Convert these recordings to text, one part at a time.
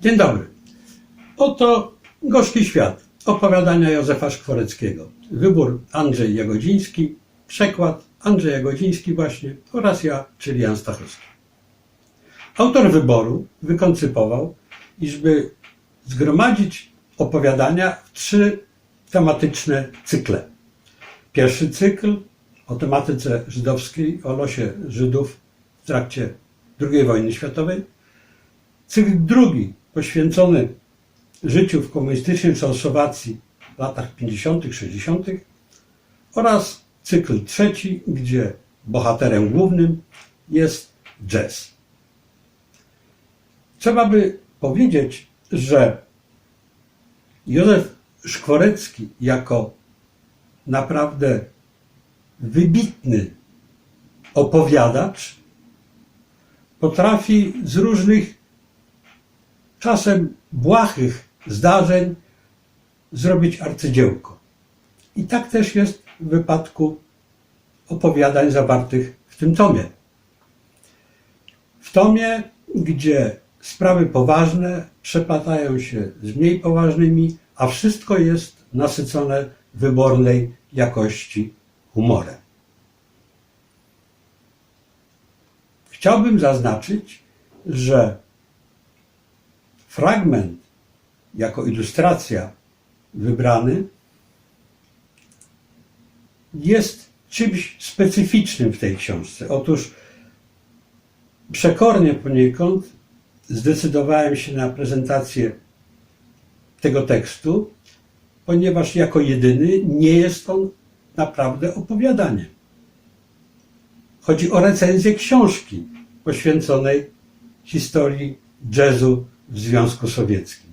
Dzień dobry. Oto Gorzki Świat. Opowiadania Józefa Szkworeckiego. Wybór Andrzej Jagodziński, przekład Andrzej Jagodziński właśnie oraz ja, czyli Jan Stachowski. Autor wyboru wykoncypował, iżby zgromadzić opowiadania w trzy tematyczne cykle. Pierwszy cykl o tematyce żydowskiej, o losie Żydów w trakcie II wojny światowej. Cykl drugi poświęcony życiu w komunistycznej Czechosłowacji w latach 50., 60. oraz cykl trzeci, gdzie bohaterem głównym jest jazz. Trzeba by powiedzieć, że Józef Szkworecki jako naprawdę wybitny opowiadacz potrafi z różnych czasem błahych zdarzeń zrobić arcydziełko. I tak też jest w wypadku opowiadań zawartych w tym tomie. W tomie, gdzie sprawy poważne przeplatają się z mniej poważnymi, a wszystko jest nasycone wybornej jakości humorem. Chciałbym zaznaczyć, że fragment jako ilustracja wybrany jest czymś specyficznym w tej książce. Otóż przekornie poniekąd zdecydowałem się na prezentację tego tekstu, ponieważ jako jedyny nie jest on naprawdę opowiadaniem. Chodzi o recenzję książki poświęconej historii jazzu w Związku Sowieckim.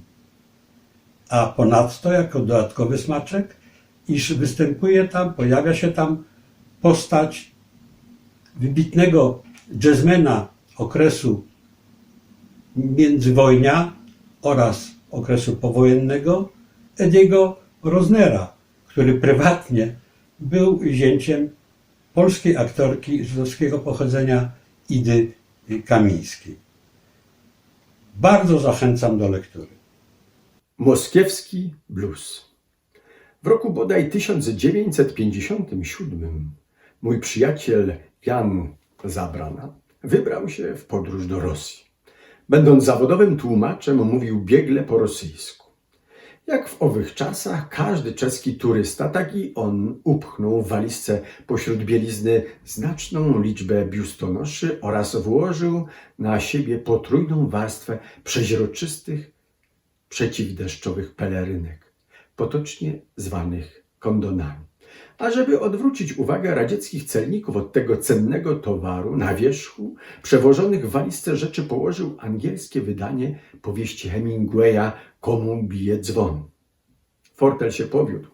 A ponadto, jako dodatkowy smaczek, iż występuje tam, pojawia się tam postać wybitnego jazzmena okresu międzywojnia oraz okresu powojennego, Ediego Rosnera, który prywatnie był zięciem polskiej aktorki żydowskiego pochodzenia Idy Kamińskiej. Bardzo zachęcam do lektury. Moskiewski blues. W roku bodaj 1957 mój przyjaciel Jan Zabrana wybrał się w podróż do Rosji. Będąc zawodowym tłumaczem, mówił biegle po rosyjsku. Jak w owych czasach każdy czeski turysta, tak i on upchnął w walizce pośród bielizny znaczną liczbę biustonoszy oraz włożył na siebie potrójną warstwę przeźroczystych, przeciwdeszczowych pelerynek, potocznie zwanych kondonami. A żeby odwrócić uwagę radzieckich celników od tego cennego towaru, na wierzchu przewożonych w walizce rzeczy położył angielskie wydanie powieści Hemingwaya Komu bije dzwon. Fortel się powiódł.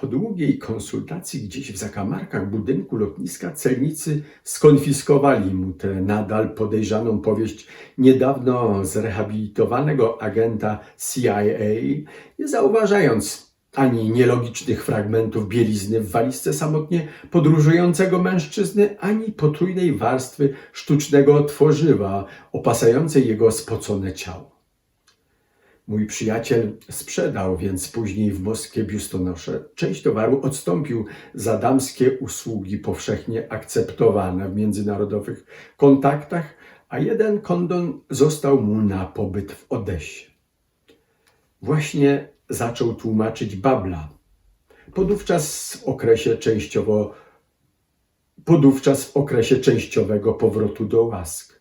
Po długiej konsultacji gdzieś w zakamarkach budynku lotniska celnicy skonfiskowali mu tę nadal podejrzaną powieść niedawno zrehabilitowanego agenta CIA, nie zauważając ani nielogicznych fragmentów bielizny w walizce samotnie podróżującego mężczyzny, ani potrójnej warstwy sztucznego tworzywa opasającej jego spocone ciało. Mój przyjaciel sprzedał więc później w Moskwie biustonosze. Część towaru odstąpił za damskie usługi powszechnie akceptowane w międzynarodowych kontaktach, a jeden kondon został mu na pobyt w Odessie. Właśnie zaczął tłumaczyć Babla. Podówczas w okresie częściowo podówczas w okresie częściowego powrotu do łask.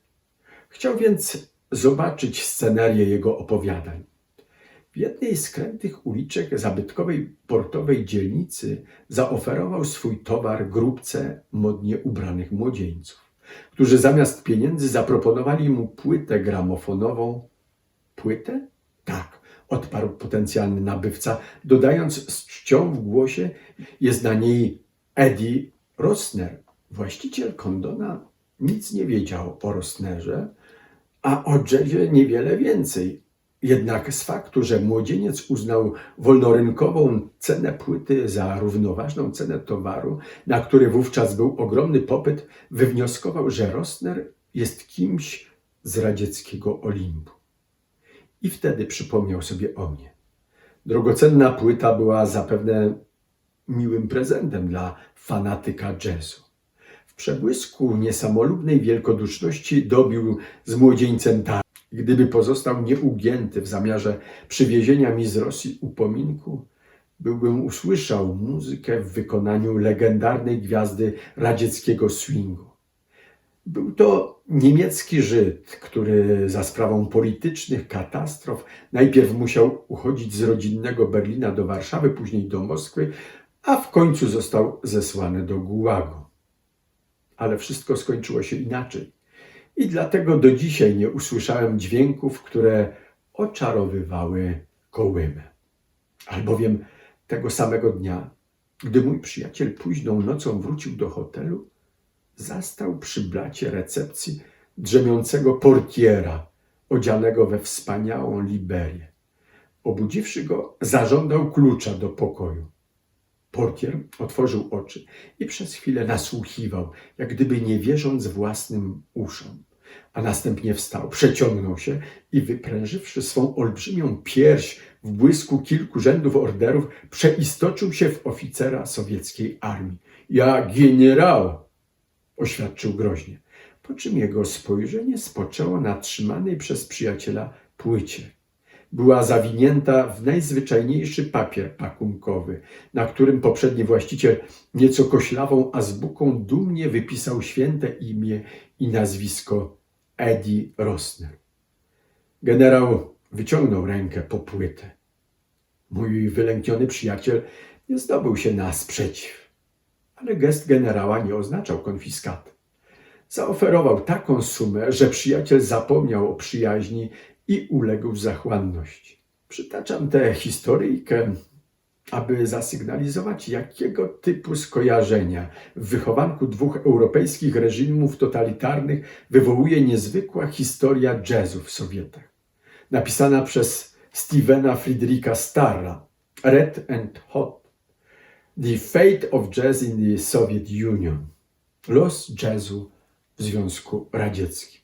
Chciał więc zobaczyć scenarię jego opowiadań. W jednej z krętych uliczek zabytkowej portowej dzielnicy zaoferował swój towar grupce modnie ubranych młodzieńców, którzy zamiast pieniędzy zaproponowali mu płytę gramofonową. Płytę? Odparł potencjalny nabywca, dodając z czcią w głosie, jest na niej Eddie Rosner. Właściciel kondona nic nie wiedział o Rosnerze, a o jazzie niewiele więcej. Jednak z faktu, że młodzieniec uznał wolnorynkową cenę płyty za równoważną cenę towaru, na który wówczas był ogromny popyt, wywnioskował, że Rosner jest kimś z radzieckiego Olimpu. I wtedy przypomniał sobie o mnie. Drogocenna płyta była zapewne miłym prezentem dla fanatyka jazzu. W przebłysku niesamolubnej wielkoduszności dobił z młodzieńcem tak. Gdyby pozostał nieugięty w zamiarze przywiezienia mi z Rosji upominku, byłbym usłyszał muzykę w wykonaniu legendarnej gwiazdy radzieckiego swingu. Był to niemiecki Żyd, który za sprawą politycznych katastrof najpierw musiał uchodzić z rodzinnego Berlina do Warszawy, później do Moskwy, a w końcu został zesłany do Gułagu. Ale wszystko skończyło się inaczej. I dlatego do dzisiaj nie usłyszałem dźwięków, które oczarowywały kołymę. Albowiem tego samego dnia, gdy mój przyjaciel późną nocą wrócił do hotelu, zastał przy blacie recepcji drzemiącego portiera, odzianego we wspaniałą liberię. Obudziwszy go, zażądał klucza do pokoju. Portier otworzył oczy i przez chwilę nasłuchiwał, jak gdyby nie wierząc własnym uszom. A następnie wstał, przeciągnął się i wyprężywszy swą olbrzymią pierś w błysku kilku rzędów orderów, przeistoczył się w oficera sowieckiej armii. Ja generał! Oświadczył groźnie, po czym jego spojrzenie spoczęło na trzymanej przez przyjaciela płycie. Była zawinięta w najzwyczajniejszy papier pakunkowy, na którym poprzedni właściciel nieco koślawą azbuką dumnie wypisał święte imię i nazwisko Eddie Rosner. Generał wyciągnął rękę po płytę. Mój wylękniony przyjaciel nie zdobył się na sprzeciw, ale gest generała nie oznaczał konfiskaty. Zaoferował taką sumę, że przyjaciel zapomniał o przyjaźni i uległ zachłanności. Przytaczam tę historyjkę, aby zasygnalizować, jakiego typu skojarzenia w wychowanku dwóch europejskich reżimów totalitarnych wywołuje niezwykła historia jazzu w Sowietach. Napisana przez Stevena Friedricha Starra, Red and Hot, The Fate of Jazz in the Soviet Union, Los jazzu w Związku Radzieckim.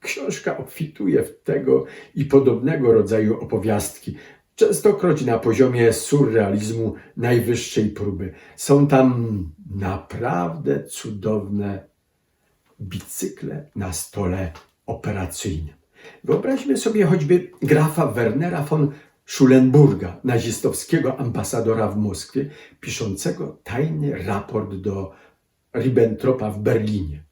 Książka obfituje w tego i podobnego rodzaju opowiastki, częstokroć na poziomie surrealizmu najwyższej próby. Są tam naprawdę cudowne bicykle na stole operacyjnym. Wyobraźmy sobie choćby grafa Wernera von Schulenburga, nazistowskiego ambasadora w Moskwie, piszącego tajny raport do Ribbentropa w Berlinie.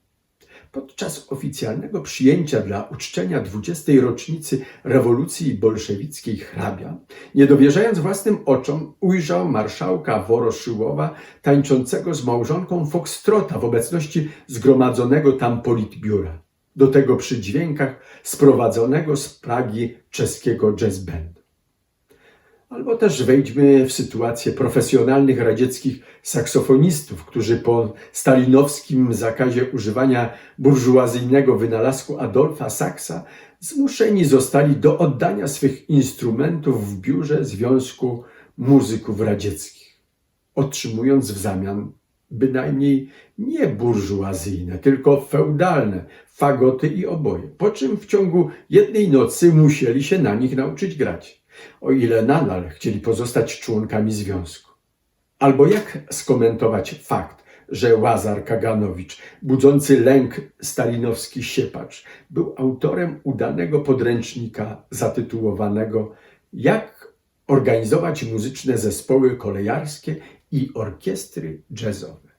Podczas oficjalnego przyjęcia dla uczczenia 20. rocznicy rewolucji bolszewickiej hrabia, nie dowierzając własnym oczom, ujrzał marszałka Woroszyłowa tańczącego z małżonką Foxtrota w obecności zgromadzonego tam politbiura. Do tego przy dźwiękach sprowadzonego z Pragi czeskiego jazz bandu. Albo też wejdźmy w sytuację profesjonalnych radzieckich saksofonistów, którzy po stalinowskim zakazie używania burżuazyjnego wynalazku Adolfa Saksa zmuszeni zostali do oddania swych instrumentów w biurze Związku Muzyków Radzieckich, otrzymując w zamian bynajmniej nie burżuazyjne, tylko feudalne fagoty i oboje, po czym w ciągu jednej nocy musieli się na nich nauczyć grać o ile nadal chcieli pozostać członkami związku. Albo jak skomentować fakt, że Łazar Kaganowicz, budzący lęk stalinowski siepacz, był autorem udanego podręcznika zatytułowanego Jak organizować muzyczne zespoły kolejarskie i orkiestry jazzowe.